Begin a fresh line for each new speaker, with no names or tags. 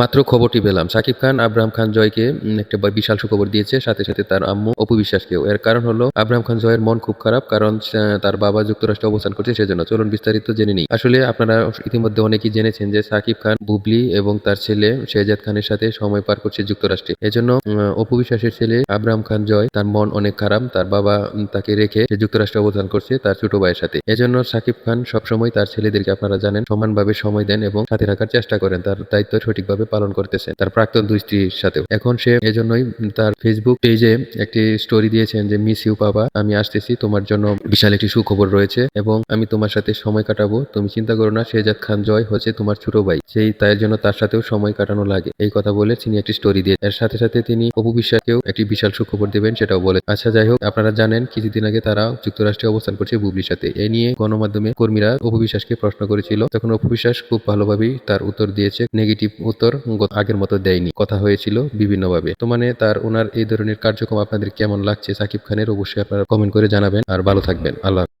মাত্র খবরটি পেলাম। সাকিব খান আব্রাহাম খান জয়কে একটা বিশাল সুখবর দিয়েছে। সাথে সাথে তার আম্মু অপু বিশ্বাসকেও। এর কারণ হলো আব্রাহাম খান জয়ের মন খুব খারাপ কারণ তার বাবা যুক্তরাষ্ট্রে অবস্থান করছে সেজন্য। চলুন বিস্তারিত জেনে নিই। আসলে আপনারা ইতিমধ্যে অনেকেই জেনেছেন যে সাকিব খান, বুবলি এবং তার ছেলে শেহজাদ খানের সাথে সময় পার করছে যুক্তরাষ্ট্রে। এজন্য অপু বিশ্বাসের ছেলে আব্রাহাম খান জয়, তার মন অনেক খারাপ। তার বাবা তাকে রেখে সে যুক্তরাষ্ট্রে অবস্থান করছে তার ছোট ভাইয়ের সাথে। এজন্য সাকিব খান সবসময় তার ছেলেদেরকে, আপনারা জানেন, সমানভাবে সময় দেন এবং সাথে রাখার চেষ্টা করেন। তার দায়িত্ব সঠিকভাবে পালন করতেছেন তার প্রাক্তন দুই স্ত্রীর সাথেও। এখন সে এজন্যই তার ফেসবুক পেজে একটি স্টোরি দিয়েছেন যে মিস ইউ বাবা আমি আসতেছি, তোমার জন্য বিশাল একটি সুখবর রয়েছে এবং আমি তোমার সাথে সময় কাটাবো। তুমি চিন্তা করো না শেহজাদ খান জয় হচ্ছে তোমার ছোট ভাই। সেই তাই জন্য তার সাথেও সময় কাটানো লাগে। এই কথা বলে তিনি একটি স্টোরি দিয়ে এর সাথে সাথে তিনি অপু বিশ্বাসকেও একটি বিশাল সুখবর দেবেন, সেটাও বলে। আচ্ছা যাই হোক, আপনারা জানেন, কিছুদিন আগে তারা যুক্তরাষ্ট্রে অবস্থান করছে বুবলির সাথে। এ নিয়ে গণমাধ্যমে কর্মীরা অপু বিশ্বাসকে প্রশ্ন করেছিল। তখন অপু বিশ্বাস খুব ভালোভাবেই তার উত্তর দিয়েছে, নেগেটিভ উত্তর। আগের মতো দেয়নি। কথা হয়েছিল বিভিন্নভাবে। তো মানে তার ওনার এই ধরনের কার্যক্রম আপনাদের কেমন লাগছে? সাকিব খানের অবশ্যই আপনারা কমেন্ট করে জানাবেন। আর ভালো থাকবেন। আল্লাহ।